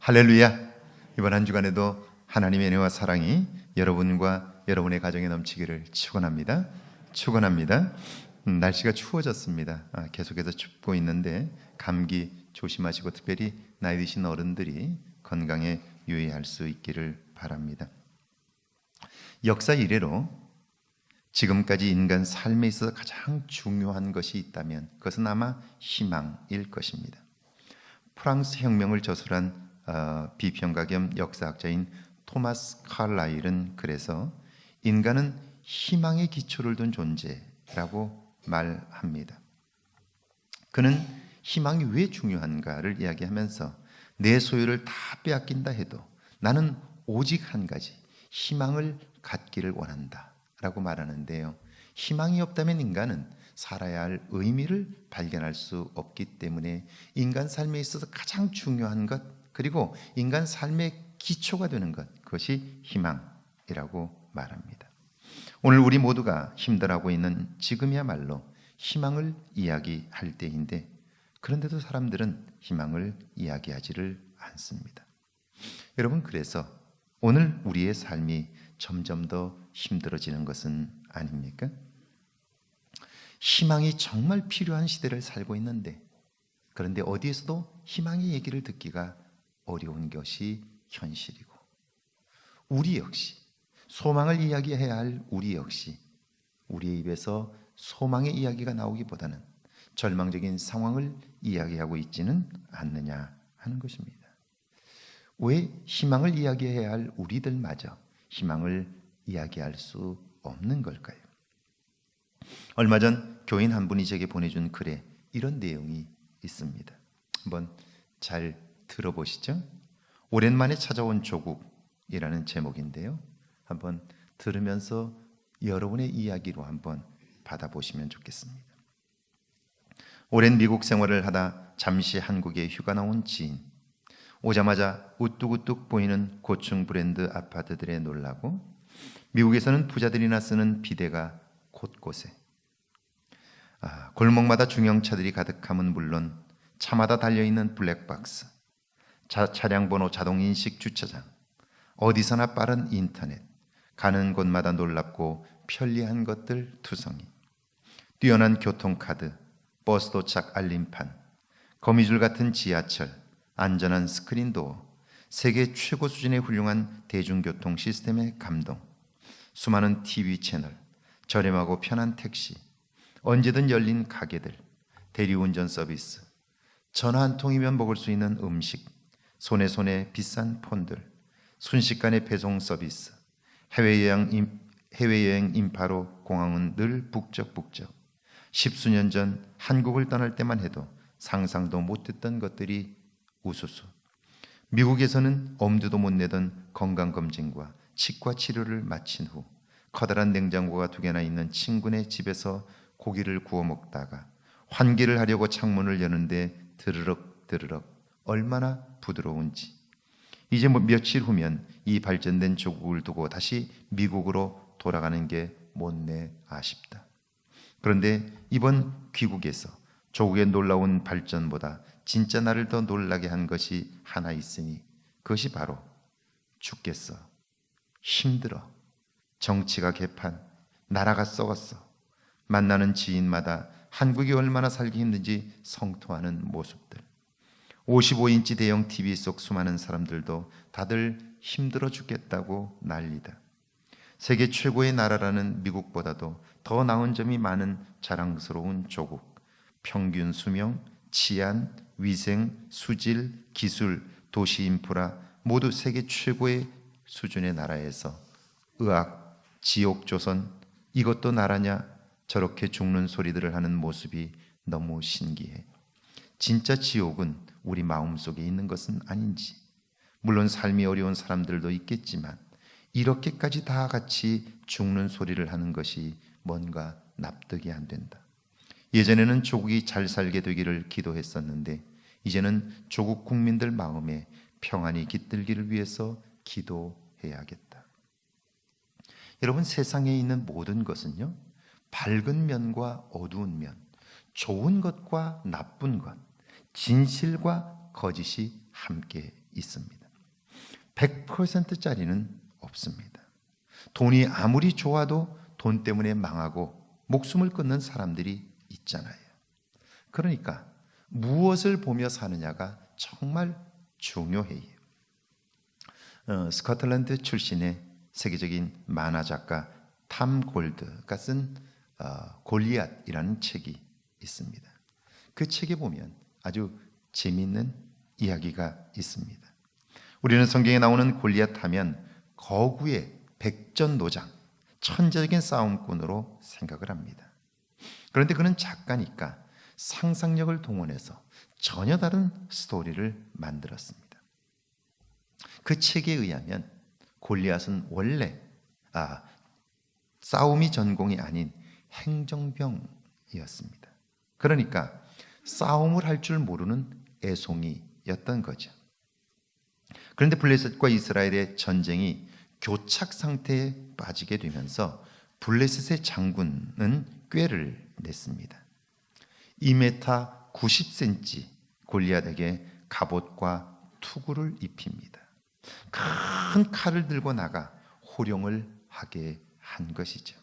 할렐루야. 이번 한 주간에도 하나님의 은혜와 사랑이 여러분과 여러분의 가정에 넘치기를 축원합니다. 축원합니다. 음, 날씨가 추워졌습니다. 아, 계속해서 춥고 있는데 감기 조심하시고 특별히 나이 드신 어른들이 건강에 유의할 수 있기를 바랍니다. 역사 이래로 지금까지 인간 삶에 있어서 가장 중요한 것이 있다면 그것은 아마 희망일 것입니다. 프랑스 혁명을 저술한 어, 비평가 겸 역사학자인 토마스 칼라일은 그래서 인간은 희망의 기초를 둔 존재라고 말합니다. 그는 희망이 왜 중요한가를 이야기하면서 내 소유를 다 빼앗긴다 해도 나는 오직 한 가지 희망을 갖기를 원한다 라고 말하는데요. 희망이 없다면 인간은 살아야 할 의미를 발견할 수 없기 때문에 인간 삶에 있어서 가장 중요한 것 그리고 인간 삶의 기초가 되는 것 그것이 희망이라고 말합니다. 오늘 우리 모두가 힘들어하고 있는 지금이야말로 희망을 이야기할 때인데 그런데도 사람들은 희망을 이야기하지를 않습니다. 여러분 그래서 오늘 우리의 삶이 점점 더 힘들어지는 것은 아닙니까? 희망이 정말 필요한 시대를 살고 있는데 그런데 어디에서도 희망의 얘기를 듣기가 어려운 것이 현실이고 우리 역시 소망을 이야기해야 할 우리 역시 우리의 입에서 소망의 이야기가 나오기보다는 절망적인 상황을 이야기하고 있지는 않느냐 하는 것입니다. 왜 희망을 이야기해야 할 우리들마저 희망을 이야기할 수 없는 걸까요? 얼마 전 교인 한 분이 제게 보내준 글에 이런 내용이 있습니다. 한번 잘 들어보시죠. 오랜만에 찾아온 조국이라는 제목인데요. 한번 들으면서 여러분의 이야기로 한번 받아보시면 좋겠습니다. 오랜 미국 생활을 하다 잠시 한국에 휴가 나온 지인. 오자마자 우뚝우뚝 보이는 고층 브랜드 아파트들에 놀라고 미국에서는 부자들이나 쓰는 비대가 곳곳에 아, 골목마다 중형차들이 가득함은 물론 차마다 달려있는 블랙박스 자, 차량 번호 자동 인식 주차장 어디서나 빠른 인터넷 가는 곳마다 놀랍고 편리한 것들 투성이. 뛰어난 교통카드 버스 도착 알림판 거미줄 같은 지하철 안전한 스크린도어 세계 최고 수준의 훌륭한 대중교통 시스템의 감동 수많은 TV 채널 저렴하고 편한 택시 언제든 열린 가게들 대리운전 서비스 전화 한 통이면 먹을 수 있는 음식 손에 손에 비싼 폰들 순식간의 배송 서비스 해외여행, 임, 해외여행 인파로 공항은 늘 북적북적. 십수년 전 한국을 떠날 때만 해도 상상도 못했던 것들이 우수수. 미국에서는 엄두도 못 내던 건강검진과 치과 치료를 마친 후 커다란 냉장고가 두 개나 있는 친구네 집에서 고기를 구워 먹다가 환기를 하려고 창문을 여는데 드르륵 드르륵 얼마나 부드러운지 이제 뭐 며칠 후면 이 발전된 조국을 두고 다시 미국으로 돌아가는 게 못내 아쉽다. 그런데 이번 귀국에서 조국의 놀라운 발전보다 진짜 나를 더 놀라게 한 것이 하나 있으니 그것이 바로 죽겠어. 힘들어. 정치가 개판. 나라가 썩었어. 만나는 지인마다 한국이 얼마나 살기 힘든지 성토하는 모습들. 55인치 대형 TV 속 수많은 사람들도 다들 힘들어 죽겠다고 난리다. 세계 최고의 나라라는 미국보다도 더 나은 점이 많은 자랑스러운 조국. 평균 수명, 치안, 위생, 수질, 기술, 도시 인프라 모두 세계 최고의 수준의 나라에서 의학, 지옥 조선 이것도 나라냐 저렇게 죽는 소리들을 하는 모습이 너무 신기해. 진짜 지옥은 우리 마음 속에 있는 것은 아닌지. 물론 삶이 어려운 사람들도 있겠지만 이렇게까지 다 같이 죽는 소리를 하는 것이 뭔가 납득이 안 된다. 예전에는 조국이 잘 살게 되기를 기도했었는데 이제는 조국 국민들 마음에 평안이 깃들기를 위해서 기도해야겠다. 여러분 세상에 있는 모든 것은요. 밝은 면과 어두운 면, 좋은 것과 나쁜 것, 진실과 거짓이 함께 있습니다. 100%짜리는 없습니다. 돈이 아무리 좋아도 돈 때문에 망하고 목숨을 끊는 사람들이 있잖아요. 그러니까 무엇을 보며 사느냐가 정말 중요해요. 어, 스코틀랜드 출신의 세계적인 만화 작가 탐 골드가 쓴 어, 골리앗이라는 책이 있습니다. 그 책에 보면 아주 재미있는 이야기가 있습니다. 우리는 성경에 나오는 골리앗 하면 거구의 백전노장, 천재적인 싸움꾼으로 생각을 합니다. 그런데 그는 작가니까 상상력을 동원해서 전혀 다른 스토리를 만들었습니다. 그 책에 의하면 골리앗은 원래 아, 싸움이 전공이 아닌 행정병이었습니다. 그러니까 싸움을 할 줄 모르는 애송이였던 거죠. 그런데 블레셋과 이스라엘의 전쟁이 교착 상태에 빠지게 되면서 블레셋의 장군은 꾀를 냈습니다. 2m 90cm 골리앗에게 갑옷과 투구를 입힙니다. 큰 칼을 들고 나가 호령을 하게 한 것이죠.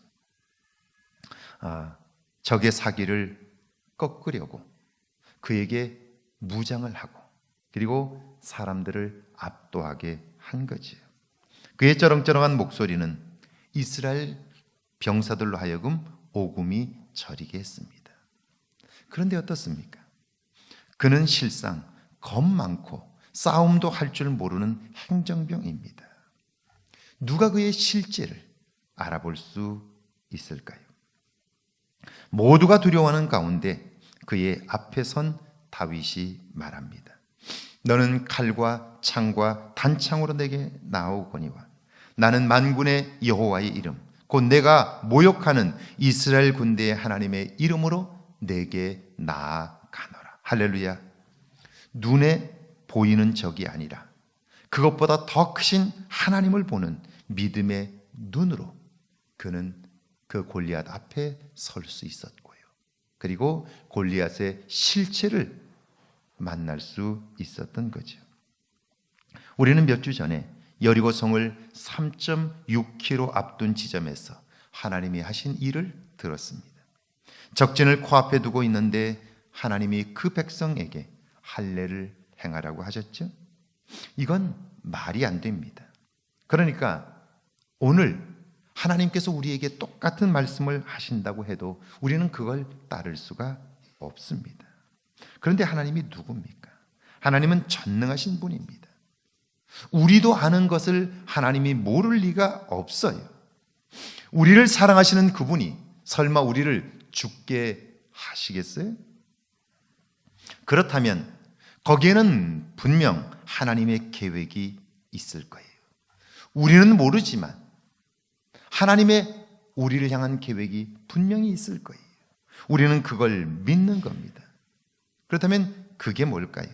아, 적의 사기를 꺾으려고 그에게 무장을 하고 그리고 사람들을 압도하게 한 거지요. 그의 쩌렁쩌렁한 목소리는 이스라엘 병사들로 하여금 오금이 저리게 했습니다. 그런데 어떻습니까? 그는 실상 겁 많고 싸움도 할 줄 모르는 행정병입니다. 누가 그의 실제를 알아볼 수 있을까요? 모두가 두려워하는 가운데 그의 앞에 선 다윗이 말합니다. 너는 칼과 창과 단창으로 내게 나오거니와 나는 만군의 여호와의 이름 곧 내가 모욕하는 이스라엘 군대의 하나님의 이름으로 내게 나아가노라. 할렐루야. 눈에 보이는 적이 아니라 그것보다 더 크신 하나님을 보는 믿음의 눈으로 그는 그 골리앗 앞에 설 수 있었고요. 그리고 골리앗의 실체를 만날 수 있었던 거죠. 우리는 몇 주 전에 여리고 성을 3.6km 앞둔 지점에서 하나님이 하신 일을 들었습니다. 적진을 코앞에 두고 있는데 하나님이 그 백성에게 할례를 행하라고 하셨죠. 이건 말이 안 됩니다. 그러니까 오늘 하나님께서 우리에게 똑같은 말씀을 하신다고 해도 우리는 그걸 따를 수가 없습니다. 그런데 하나님이 누굽니까? 하나님은 전능하신 분입니다. 우리도 아는 것을 하나님이 모를 리가 없어요. 우리를 사랑하시는 그분이 설마 우리를 죽게 하시겠어요? 그렇다면 거기에는 분명 하나님의 계획이 있을 거예요. 우리는 모르지만 하나님의 우리를 향한 계획이 분명히 있을 거예요. 우리는 그걸 믿는 겁니다. 그렇다면 그게 뭘까요?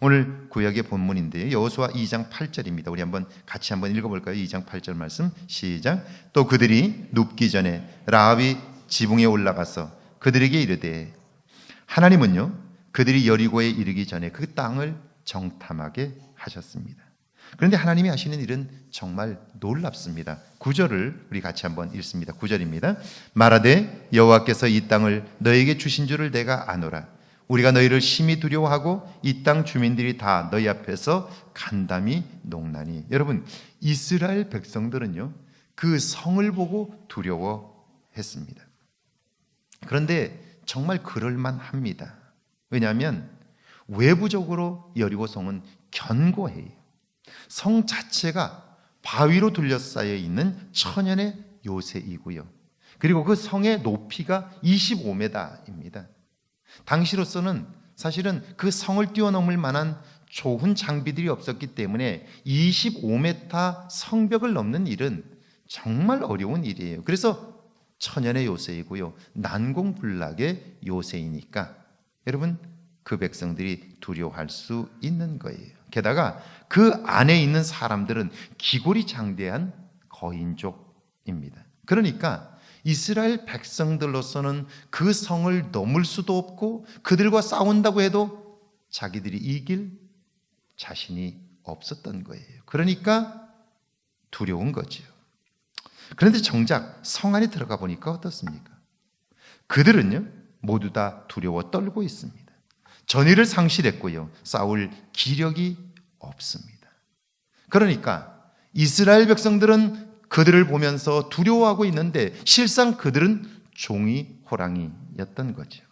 오늘 구약의 본문인데요. 여호수아 2장 8절입니다. 우리 한번 같이 한번 읽어 볼까요? 2장 8절 말씀 시작. 또 그들이 눕기 전에 라합이 지붕에 올라가서 그들에게 이르되 하나님은요 그들이 여리고에 이르기 전에 그 땅을 정탐하게 하셨습니다. 그런데 하나님이 하시는 일은 정말 놀랍습니다. 구절을 우리 같이 한번 읽습니다. 구절입니다. 말하되 여호와께서 이 땅을 너에게 주신 줄을 내가 아노라. 우리가 너희를 심히 두려워하고 이 땅 주민들이 다 너희 앞에서 간담이 농나니. 여러분, 이스라엘 백성들은요, 그 성을 보고 두려워했습니다. 그런데 정말 그럴만 합니다. 왜냐하면 외부적으로 여리고 성은 견고해요. 성 자체가 바위로 둘러싸여 있는 천연의 요새이고요. 그리고 그 성의 높이가 25m입니다. 당시로서는 사실은 그 성을 뛰어넘을 만한 좋은 장비들이 없었기 때문에 25m 성벽을 넘는 일은 정말 어려운 일이에요. 그래서 천연의 요새이고요. 난공불락의 요새이니까 여러분 그 백성들이 두려워할 수 있는 거예요. 게다가 그 안에 있는 사람들은 기골이 장대한 거인족입니다. 그러니까 이스라엘 백성들로서는 그 성을 넘을 수도 없고 그들과 싸운다고 해도 자기들이 이길 자신이 없었던 거예요. 그러니까 두려운 거지요. 그런데 정작 성 안에 들어가 보니까 어떻습니까? 그들은요, 모두 다 두려워 떨고 있습니다. 전의를 상실했고요, 싸울 기력이 없습니다. 그러니까 이스라엘 백성들은 그들을 보면서 두려워하고 있는데 실상 그들은 종이 호랑이였던 거죠.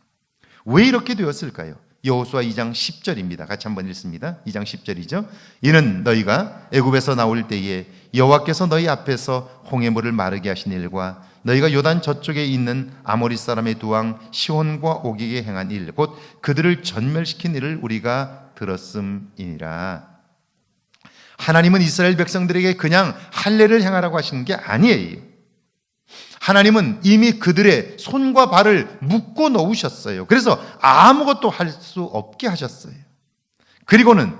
왜 이렇게 되었을까요? 여호수아 2장 10절입니다. 같이 한번 읽습니다. 2장 10절이죠. 이는 너희가 애굽에서 나올 때에 여호와께서 너희 앞에서 홍해물을 마르게 하신 일과 너희가 요단 저쪽에 있는 아모리 사람의 두 왕 시온과 오기게 행한 일 곧 그들을 전멸시킨 일을 우리가 들었음이니라. 하나님은 이스라엘 백성들에게 그냥 할례를 행하라고 하시는 게 아니에요. 하나님은 이미 그들의 손과 발을 묶어 놓으셨어요. 그래서 아무것도 할 수 없게 하셨어요. 그리고는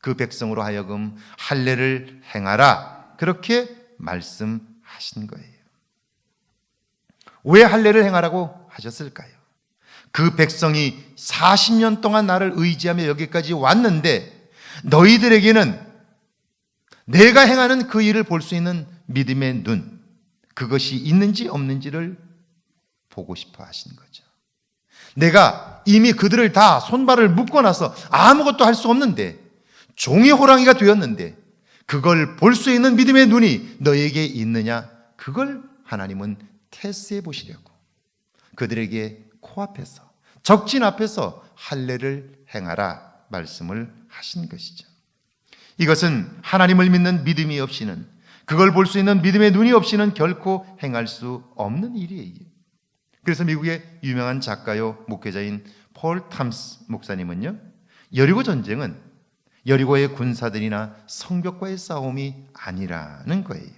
그 백성으로 하여금 할례를 행하라 그렇게 말씀하신 거예요. 왜 할례를 행하라고 하셨을까요? 그 백성이 40년 동안 나를 의지하며 여기까지 왔는데 너희들에게는 내가 행하는 그 일을 볼 수 있는 믿음의 눈, 그것이 있는지 없는지를 보고 싶어 하신 거죠. 내가 이미 그들을 다 손발을 묶어놔서 아무것도 할 수 없는데 종이 호랑이가 되었는데 그걸 볼 수 있는 믿음의 눈이 너에게 있느냐? 그걸 하나님은 테스트해 보시려고 그들에게 코앞에서 적진 앞에서 할례를 행하라 말씀을 하신 것이죠. 이것은 하나님을 믿는 믿음이 없이는 그걸 볼 수 있는 믿음의 눈이 없이는 결코 행할 수 없는 일이에요. 그래서 미국의 유명한 작가요 목회자인 폴 탐스 목사님은요. 여리고 전쟁은 여리고의 군사들이나 성벽과의 싸움이 아니라는 거예요.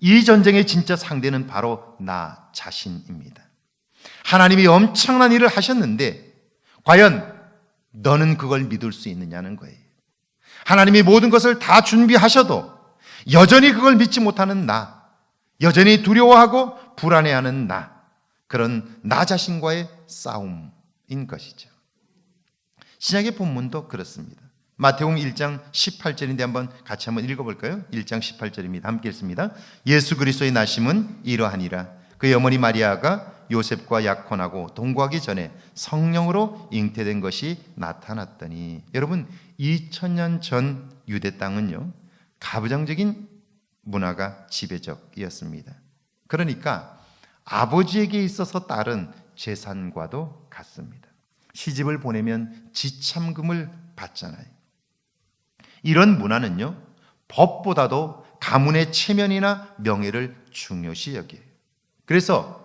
이 전쟁의 진짜 상대는 바로 나 자신입니다. 하나님이 엄청난 일을 하셨는데 과연 너는 그걸 믿을 수 있느냐는 거예요. 하나님이 모든 것을 다 준비하셔도 여전히 그걸 믿지 못하는 나, 여전히 두려워하고 불안해하는 나, 그런 나 자신과의 싸움인 것이죠. 신약의 본문도 그렇습니다. 마태복음 1장 18절인데 한번 같이 한번 읽어볼까요? 1장 18절입니다. 함께 읽습니다. 예수 그리스도의 나심은 이러하니라. 그의 어머니 마리아가 요셉과 약혼하고 동거하기 전에 성령으로 잉태된 것이 나타났더니 여러분 2000년 전 유대 땅은요 가부장적인 문화가 지배적이었습니다. 그러니까 아버지에게 있어서 딸은 재산과도 같습니다. 시집을 보내면 지참금을 받잖아요. 이런 문화는요, 법보다도 가문의 체면이나 명예를 중요시 여겨요. 그래서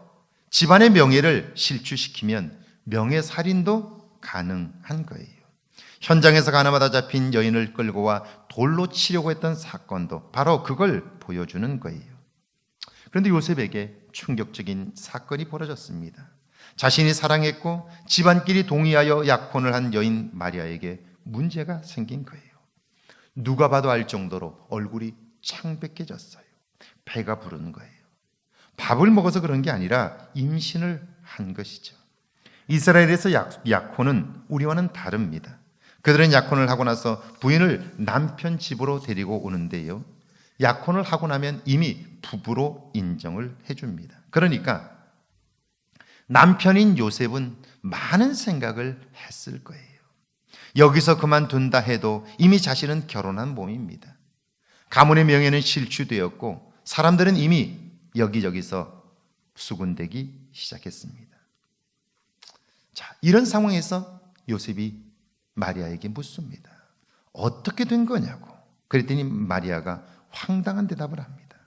집안의 명예를 실추시키면 명예살인도 가능한 거예요. 현장에서 가나마다 잡힌 여인을 끌고 와 돌로 치려고 했던 사건도 바로 그걸 보여주는 거예요. 그런데 요셉에게 충격적인 사건이 벌어졌습니다. 자신이 사랑했고 집안끼리 동의하여 약혼을 한 여인 마리아에게 문제가 생긴 거예요. 누가 봐도 알 정도로 얼굴이 창백해졌어요. 배가 부른 거예요. 밥을 먹어서 그런 게 아니라 임신을 한 것이죠. 이스라엘에서 약, 약혼은 우리와는 다릅니다. 그들은 약혼을 하고 나서 부인을 남편 집으로 데리고 오는데요. 약혼을 하고 나면 이미 부부로 인정을 해줍니다. 그러니까 남편인 요셉은 많은 생각을 했을 거예요. 여기서 그만둔다 해도 이미 자신은 결혼한 몸입니다. 가문의 명예는 실추되었고 사람들은 이미 여기저기서 수군대기 시작했습니다. 자, 이런 상황에서 요셉이 마리아에게 묻습니다. 어떻게 된 거냐고. 그랬더니 마리아가 황당한 대답을 합니다.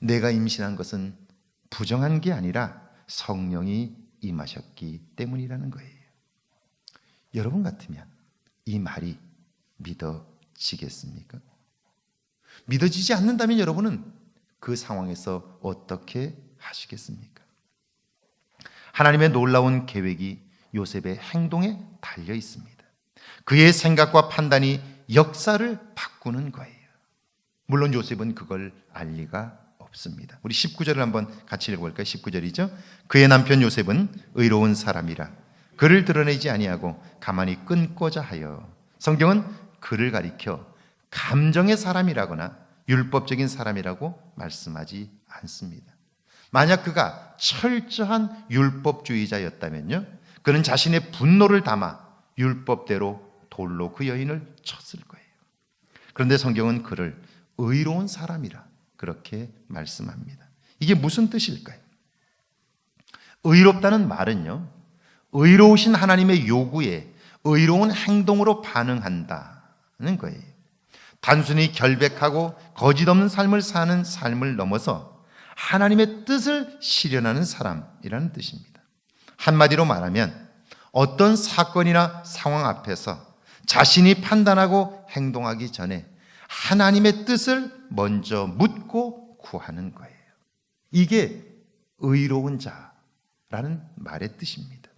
내가 임신한 것은 부정한 게 아니라 성령이 임하셨기 때문이라는 거예요. 여러분 같으면 이 말이 믿어지겠습니까? 믿어지지 않는다면 여러분은 그 상황에서 어떻게 하시겠습니까? 하나님의 놀라운 계획이 요셉의 행동에 달려 있습니다. 그의 생각과 판단이 역사를 바꾸는 거예요. 물론 요셉은 그걸 알 리가 없습니다. 우리 19절을 한번 같이 읽어볼까요? 19절이죠. 그의 남편 요셉은 의로운 사람이라 그를 드러내지 아니하고 가만히 끊고자 하여 성경은 그를 가리켜 감정의 사람이라거나 율법적인 사람이라고 말씀하지 않습니다. 만약 그가 철저한 율법주의자였다면요. 그는 자신의 분노를 담아 율법대로 돌로 그 여인을 쳤을 거예요. 그런데 성경은 그를 의로운 사람이라 그렇게 말씀합니다. 이게 무슨 뜻일까요? 의롭다는 말은요, 의로우신 하나님의 요구에 의로운 행동으로 반응한다는 거예요. 단순히 결백하고 거짓 없는 삶을 사는 삶을 넘어서 하나님의 뜻을 실현하는 사람이라는 뜻입니다. 한마디로 말하면 어떤 사건이나 상황 앞에서 자신이 판단하고 행동하기 전에 하나님의 뜻을 먼저 묻고 구하는 거예요. 이게 의로운 자라는 말의 뜻입니다.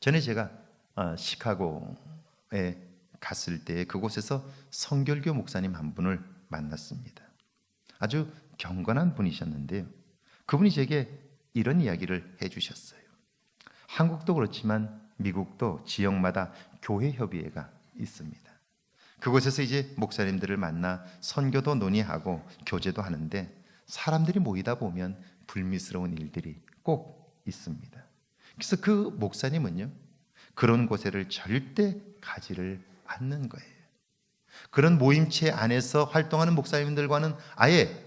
전에 제가 어, 시카고에 갔을 때 그곳에서 성결교 목사님 한 분을 만났습니다. 아주 경건한 분이셨는데요. 그분이 제게 이런 이야기를 해주셨어요. 한국도 그렇지만 미국도 지역마다 교회 협의회가 있습니다. 그곳에서 이제 목사님들을 만나 선교도 논의하고 교제도 하는데 사람들이 모이다 보면 불미스러운 일들이 꼭 있습니다. 그래서 그 목사님은요, 그런 곳에를 절대 가지를 않는 거예요. 그런 모임체 안에서 활동하는 목사님들과는 아예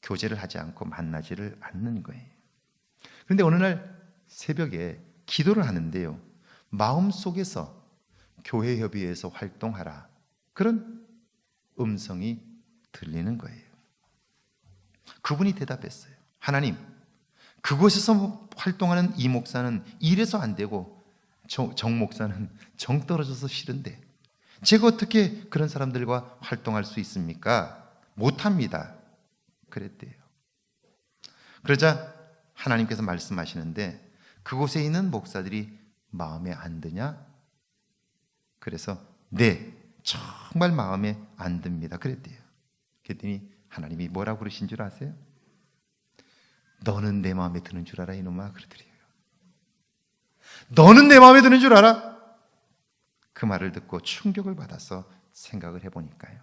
교제를 하지 않고 만나지를 않는 거예요. 그런데 어느 날 새벽에 기도를 하는데요. 마음 속에서 교회 협의회에서 활동하라. 그런 음성이 들리는 거예요. 그분이 대답했어요. 하나님, 그곳에서 활동하는 이 목사는 이래서 안 되고 정, 정 목사는 정 떨어져서 싫은데 제가 어떻게 그런 사람들과 활동할 수 있습니까? 못합니다. 그랬대요. 그러자 하나님께서 말씀하시는데 그곳에 있는 목사들이 마음에 안 드냐? 그래서 네, 정말 마음에 안 듭니다. 그랬대요. 그랬더니 하나님이 뭐라고 그러신 줄 아세요? 너는 내 마음에 드는 줄 알아 이놈아 그러더래요. 너는 내 마음에 드는 줄 알아? 그 말을 듣고 충격을 받아서 생각을 해보니까요.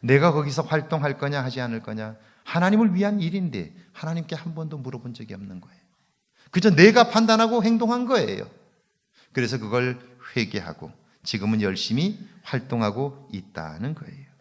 내가 거기서 활동할 거냐 하지 않을 거냐 하나님을 위한 일인데 하나님께 한 번도 물어본 적이 없는 거예요. 그저 내가 판단하고 행동한 거예요. 그래서 그걸 회개하고 지금은 열심히 활동하고 있다는 거예요.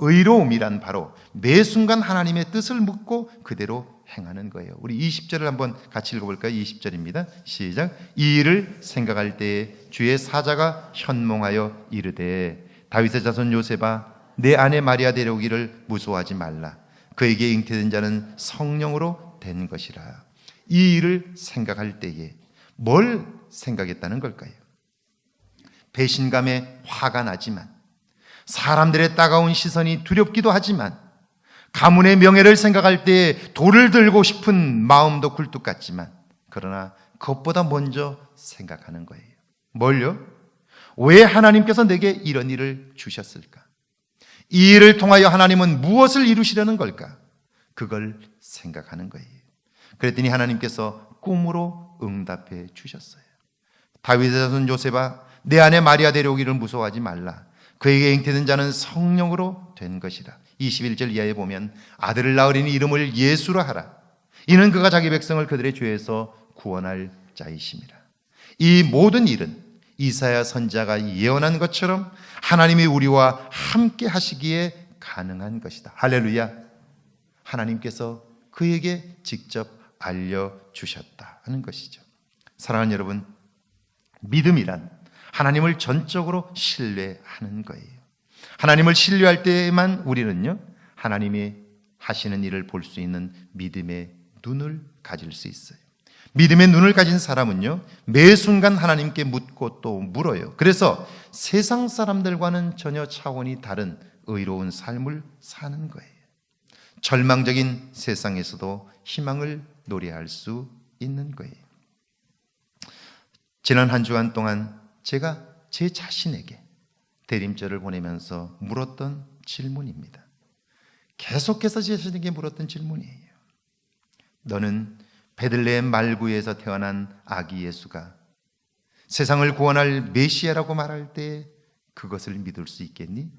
의로움이란 바로 매 순간 하나님의 뜻을 묻고 그대로 행하는 거예요. 우리 20절을 한번 같이 읽어볼까요? 20절입니다. 시작. 이 일을 생각할 때에 주의 사자가 현몽하여 이르되 다윗의 자손 요셉아 내 아내 마리아 데려오기를 무소하지 말라. 그에게 잉태된 자는 성령으로 된 것이라. 이 일을 생각할 때에 뭘 생각했다는 걸까요? 배신감에 화가 나지만 사람들의 따가운 시선이 두렵기도 하지만 가문의 명예를 생각할 때 돌을 들고 싶은 마음도 굴뚝 같지만 그러나 그것보다 먼저 생각하는 거예요. 뭘요? 왜 하나님께서 내게 이런 일을 주셨을까? 이 일을 통하여 하나님은 무엇을 이루시려는 걸까? 그걸 생각하는 거예요. 그랬더니 하나님께서 꿈으로 응답해 주셨어요. 다윗의 자손 요셉아 내 아내 마리아 데려오기를 무서워하지 말라. 그에게 잉태된 자는 성령으로 된 것이라. 21절 이하에 보면 아들을 낳으리니 이름을 예수라 하라. 이는 그가 자기 백성을 그들의 죄에서 구원할 자이심이라. 이 모든 일은 이사야 선자가 예언한 것처럼 하나님이 우리와 함께 하시기에 가능한 것이다. 할렐루야. 하나님께서 그에게 직접 알려주셨다 하는 것이죠. 사랑하는 여러분, 믿음이란 하나님을 전적으로 신뢰하는 거예요. 하나님을 신뢰할 때에만 우리는요, 하나님이 하시는 일을 볼 수 있는 믿음의 눈을 가질 수 있어요. 믿음의 눈을 가진 사람은요, 매 순간 하나님께 묻고 또 물어요. 그래서 세상 사람들과는 전혀 차원이 다른 의로운 삶을 사는 거예요. 절망적인 세상에서도 희망을 노래할 수 있는 거예요. 지난 한 주간 동안 제가 제 자신에게 대림절을 보내면서 물었던 질문입니다. 계속해서 제 자신에게 물었던 질문이에요. 너는 베들레헴 말구에서 태어난 아기 예수가 세상을 구원할 메시아라고 말할 때 그것을 믿을 수 있겠니?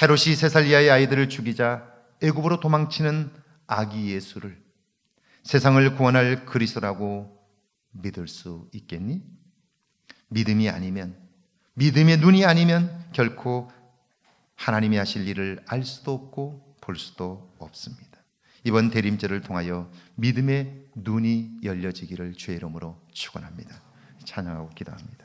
헤롯이 세살 이하의 아이들을 죽이자 애굽으로 도망치는 아기 예수를 세상을 구원할 그리스도라고 믿을 수 있겠니? 믿음이 아니면 믿음의 눈이 아니면 결코 하나님이 하실 일을 알 수도 없고 볼 수도 없습니다. 이번 대림절을 통하여 믿음의 눈이 열려지기를 주의 이름으로 축원합니다. 찬양하고 기도합니다.